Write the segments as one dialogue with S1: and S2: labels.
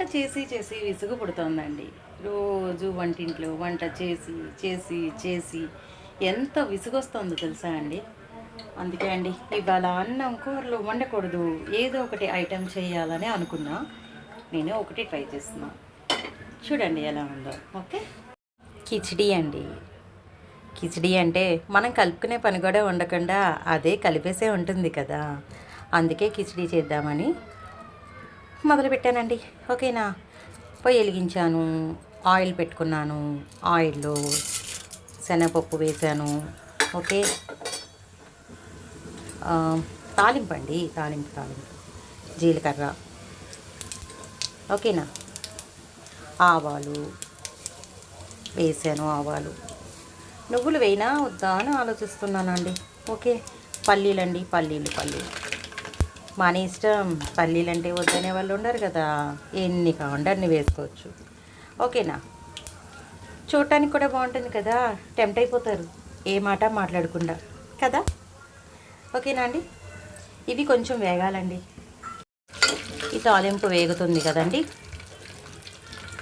S1: వంట చేసి చేసి విసుగు పుడుతోందండి రోజు వంటింట్లో వంట చేసి చేసి చేసి ఎంత విసుగొస్తుందో తెలుసా అండి? అందుకే అండి ఇవాళ అన్నం కూరలు వండకూడదు. ఏదో ఒకటి ఐటెం చేయాలని అనుకున్నా. నేను ఒకటి ట్రై చేస్తున్నా. చూడండి ఎలా ఉందో. ఓకే? కిచిడి అండి. కిచిడి అంటే మనం కలుపుకునే పని కూడా ఉండకుండా అదే కలిపేసే ఉంటుంది కదా. అందుకే కిచిడి చేద్దామని మొదలుపెట్టానండి. ఓకేనా? పొయ్యి వెలిగించాను. ఆయిల్ పెట్టుకున్నాను. ఆయిల్లో శనగపప్పు వేశాను. ఓకే? తాలింపు అండి. తాలింపు తాలింపు. జీలకర్ర. ఓకేనా? ఆవాలు వేసాను ఆవాలు. నువ్వులు వేయినా వద్దా అని ఆలోచిస్తున్నానండి. ఓకే? పల్లీలండి. పల్లీలు పల్లీలు. మన ఇష్టం పల్లీలు అంటే వద్దనే వాళ్ళు ఉండరు కదా. ఎన్ని కావండి అన్ని వేసుకోవచ్చు. ఓకేనా? చూడటానికి కూడా బాగుంటుంది కదా. టెంప్ట్ అయిపోతారు. ఏ మాట మాట్లాడకుండా. కదా? ఓకేనా అండి? ఇవి కొంచెం వేగాలండి. ఈ తాలింపు వేగుతుంది కదండి.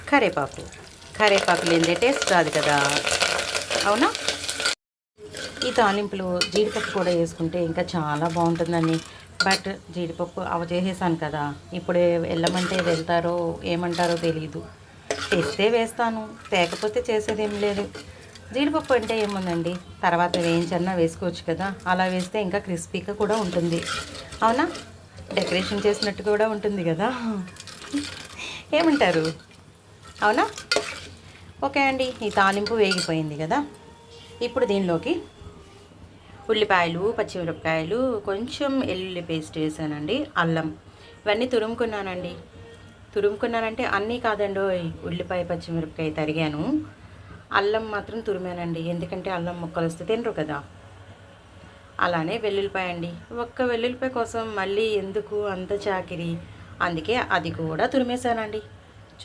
S1: కరేపాకు. కరేపాకు లేనిదే టేస్ట్ రాదు కదా. అవునా? ఈ తాలింపులు జీడిపప్పు కూడా వేసుకుంటే ఇంకా చాలా బాగుంటుందండి. బట్ జీడిపప్పు అవ చేసేసాను కదా. ఇప్పుడే వెళ్ళమంటే వెళ్తారో ఏమంటారో తెలియదు తెస్తే వేస్తాను తేకపోతే చేసేదేం లేదు. జీడిపప్పు అంటే ఏముందండి? తర్వాత వేయించన్నా వేసుకోవచ్చు కదా. అలా వేస్తే ఇంకా క్రిస్పీగా కూడా ఉంటుంది. అవునా? డెకరేషన్ చేసినట్టు కూడా ఉంటుంది కదా. ఏమంటారు? అవునా? ఓకే అండి ఈ తాలింపు వేగిపోయింది కదా. ఇప్పుడు దీనిలోకి ఉల్లిపాయలు పచ్చిమిరపకాయలు కొంచెం ఎల్లుల్లి పేస్ట్ వేసానండి అల్లం. ఇవన్నీ తురుముకున్నానండి. తురుముకున్నానంటే అన్నీ కాదండి ఓయ్. ఉల్లిపాయ పచ్చిమిరపకాయ తరిగాను. అల్లం మాత్రం తురిమానండి ఎందుకంటే అల్లం ముక్కలు వస్తే తినరు కదా. అలానే వెల్లుల్లిపాయ అండి. ఒక్క వెల్లుల్లిపాయ కోసం మళ్ళీ ఎందుకు అంత చాకిరి? అందుకే అది కూడా తురిమేశానండి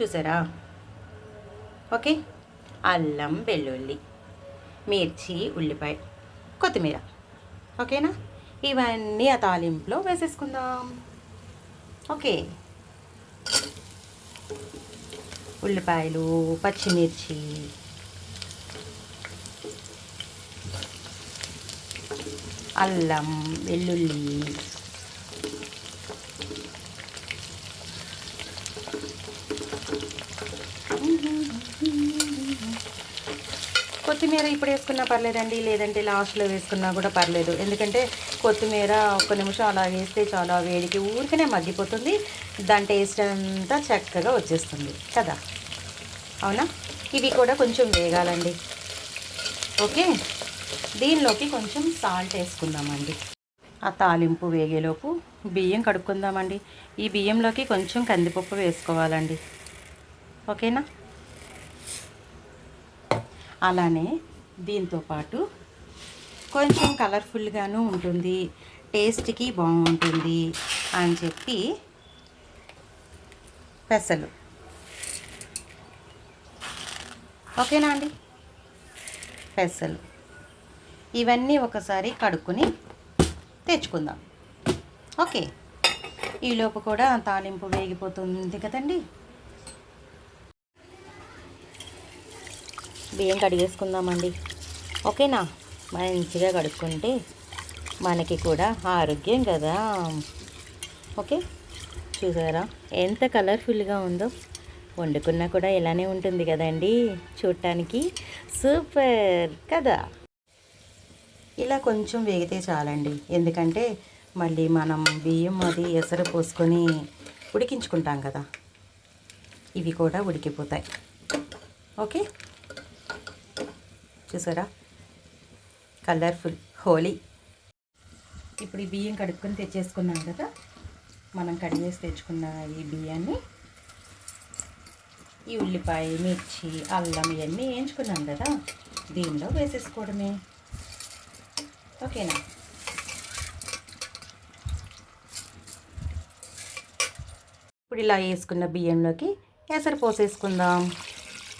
S1: చూసారా? ఓకే? అల్లం వెల్లుల్లి మిర్చి ఉల్లిపాయ కొత్తిమీర. ఓకేనా? ఇవన్నీ ఆ తాలింపులో వేసేసుకుందాం. ఓకే. ఉల్లిపాయలు పచ్చిమిర్చి. అల్లం వెల్లుల్లి. కొత్తిమీర ఇప్పుడు వేసుకున్నా పర్లేదండి లేదంటే లాస్ట్లో వేసుకున్నా కూడా పర్లేదు. ఎందుకంటే కొత్తిమీర ఒక్క నిమిషం అలా వేస్తే చాలా వేడికి ఊరికనే మగ్గిపోతుంది. దాని టేస్ట్ అంతా చక్కగా వచ్చేస్తుంది. కదా? అవునా? ఇవి కూడా కొంచెం వేగాలండి. ఓకే? దీనిలోకి కొంచెం సాల్ట్ వేసుకుందామండి. ఆ తాలింపు వేగేలోపు బియ్యం కడుక్కుందామండి. ఈ బియ్యంలోకి కొంచెం కందిపప్పు వేసుకోవాలండి. ఓకేనా? అలానే దీంతో పాటు కొంచెం కలర్ఫుల్గాను ఉంటుంది టేస్ట్కి బాగుంటుంది అని చెప్పి పెసలు. ఓకేనా అండి? పెసలు. ఇవన్నీ ఒకసారి కడుక్కుని తెచ్చుకుందాం. ఓకే. ఈలోపు కూడా తాలింపు వేగిపోతుంది కదండి? బియ్యం కడిగేసుకుందామండి. ఓకేనా? మంచిగా కడుక్కుంటే మనకి కూడా ఆరోగ్యం కదా. ఓకే? చూసారా? ఎంత కలర్ఫుల్గా ఉందో. వండుకున్నా కూడా ఇలానే ఉంటుంది కదండి. చూడటానికి సూపర్ కదా. ఇలా కొంచెం వేగితే చాలండి. ఎందుకంటే మళ్ళీ మనం బియ్యం అది ఎసరు పోసుకొని ఉడికించుకుంటాం కదా. ఇవి కూడా ఉడికిపోతాయి. ఓకే? చూసారా? కలర్ఫుల్ హోలీ ఇప్పుడు ఈ బియ్యం కడుక్కొని తెచ్చేసుకున్నాం కదా మనం కడిగేసి తెచ్చుకున్న ఈ బియ్యాన్ని ఈ ఉల్లిపాయ మిర్చి అల్లం ఇవన్నీ వేయించుకున్నాం కదా దీనిలో వేసేసుకోవడమే. ఓకేనా? ఇప్పుడు ఇలా వేసుకున్న బియ్యంలోకి ఎసరు పోసేసుకుందాం.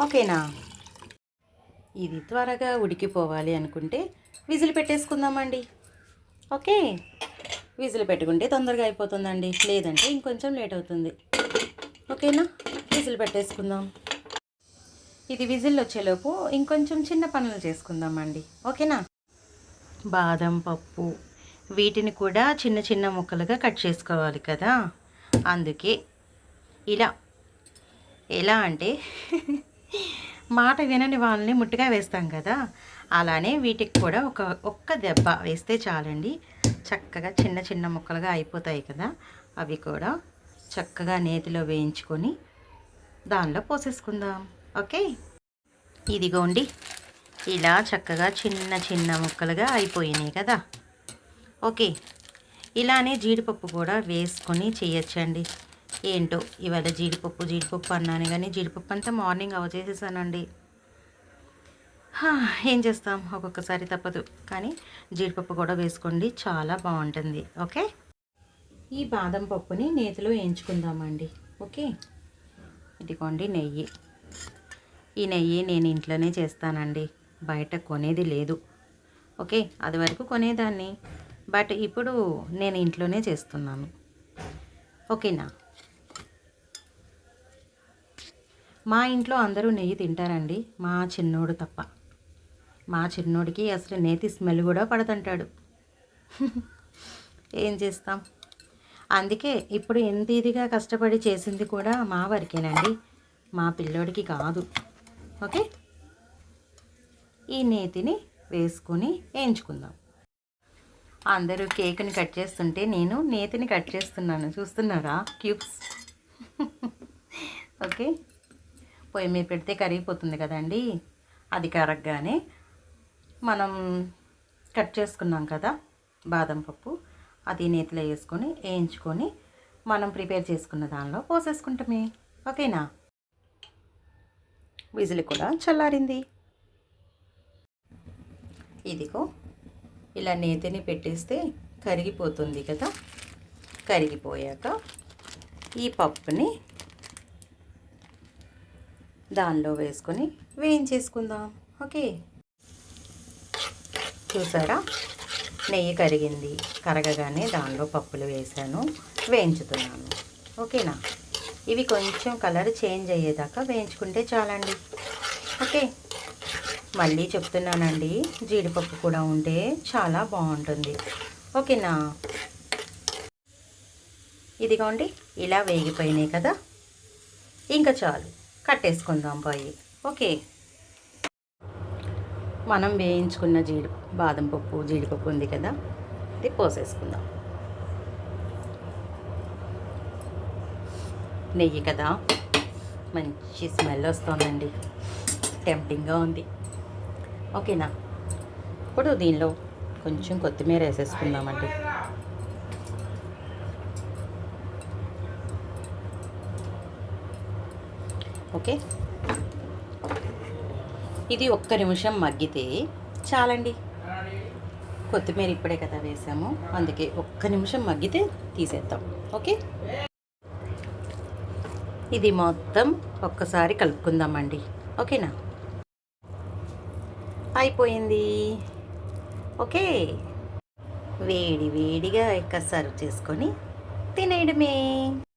S1: ఓకేనా? ఇది త్వరగా ఉడికిపోవాలి అనుకుంటే విజిల్ పెట్టేసుకుందామండి. ఓకే? విజిల్ పెట్టుకుంటే తొందరగా అయిపోతుందండి. లేదంటే ఇంకొంచెం లేట్ అవుతుంది. ఓకేనా? విజిల్ పెట్టేసుకుందాం. ఇది విజిల్ వచ్చేలోపు ఇంకొంచెం చిన్న పనులు చేసుకుందామండి. ఓకేనా? బాదం పప్పు. వీటిని కూడా చిన్న చిన్న ముక్కలుగా కట్ చేసుకోవాలి కదా. అందుకే ఇలా. ఎలా అంటే మాట వినని వాళ్ళని ముట్టుగా వేస్తాం కదా. అలానే వీటికి కూడా ఒక ఒక్క దెబ్బ వేస్తే చాలండి. చక్కగా చిన్న చిన్న ముక్కలుగా అయిపోతాయి కదా. అవి కూడా చక్కగా నేతిలో వేయించుకొని దానిలో పోసేసుకుందాం. ఓకే? ఇదిగోండి. ఇలా చక్కగా చిన్న చిన్న ముక్కలుగా అయిపోయినాయి కదా. ఓకే? ఇలానే జీడిపప్పు కూడా వేసుకొని చేయొచ్చండి. ఏంటో ఇవాళ జీడిపప్పు జీడిపప్పు అన్నాను కానీ జీడిపప్పు అంతా మార్నింగ్ అవ చేసేసానండి ఏం చేస్తాం? ఒక్కొక్కసారి తప్పదు. కానీ జీడిపప్పు కూడా వేసుకోండి. చాలా బాగుంటుంది. ఓకే? ఈ బాదం పప్పుని నేతిలో వేయించుకుందామండి. ఓకే? ఇదిగోండి నెయ్యి. ఈ నెయ్యి నేను ఇంట్లోనే చేస్తానండి. బయట కొనేది లేదు. ఓకే? అది వరకు కొనేదాన్ని. బట్ ఇప్పుడు నేను ఇంట్లోనే చేస్తున్నాను. ఓకేనా? మా ఇంట్లో అందరూ నెయ్యి తింటారండి. మా చిన్నోడు తప్ప. మా చిన్నోడికి అసలు నేతి స్మెల్ కూడా పడుతుంటాడు ఏం చేస్తాం? అందుకే ఇప్పుడు ఎంత ఇదిగా కష్టపడి చేసింది కూడా మా వరకేనండి. మా పిల్లోడికి కాదు. ఓకే? ఈ నేతిని వేసుకొని వేయించుకుందాం. అందరూ కేక్ని కట్ చేస్తుంటే నేను నేతిని కట్ చేస్తున్నాను. చూస్తున్నారా? క్యూబ్స్. ఓకే? పొయ్యి మీద పెడితే కరిగిపోతుంది కదండి. అది కరగగానే మనం కట్ చేసుకున్నాం కదా బాదం పప్పు. అది నేతిలో వేసుకొని వేయించుకొని మనం ప్రిపేర్ చేసుకున్న దానిలో పోసేసుకుంటామే. ఓకేనా? విజిల్ కూడా చల్లారింది. ఇదిగో ఇలా నేతిని పెట్టేస్తే కరిగిపోతుంది కదా. కరిగిపోయాక ఈ పప్పుని దానిలో వేసుకొని వేయించేసుకుందాం. ఓకే? చూసారా? నెయ్యి కరిగింది. కరగగానే దానిలో పప్పులు వేసాను వేయించుతున్నాను. ఓకేనా? ఇవి కొంచెం కలర్ చేంజ్ అయ్యేదాకా వేయించుకుంటే చాలండి. ఓకే? మళ్ళీ చెప్తున్నానండి. జీడిపప్పు కూడా ఉంటే చాలా బాగుంటుంది. ఓకేనా? ఇదిగోండి. ఇలా వేగిపోయినాయి కదా. ఇంకా చాలు. కట్టేసుకుందాం పోయి. ఓకే. మనం వేయించుకున్న జీడి బాదం పప్పు జీడిపప్పు ఉంది కదా ఇది పోసేసుకుందాం. నెయ్యి కదా మంచి స్మెల్ వస్తుందండి. టెంప్టింగ్గా ఉంది. ఓకేనా? ఇప్పుడు దీనిలో కొంచెం కొత్తిమీర వేసేసుకుందామండి. ఓకే? ఇది ఒక్క నిమిషం మగ్గితే చాలండి. కొత్తిమీర ఇప్పుడే కదా వేసాము. అందుకే ఒక్క నిమిషం మగ్గితే తీసేద్దాం. ఓకే? ఇది మొత్తం ఒక్కసారి కలుపుకుందామండి. ఓకేనా? అయిపోయింది. ఓకే? వేడి వేడిగా ఇక సర్వ్ చేసుకొని తినేయడమే.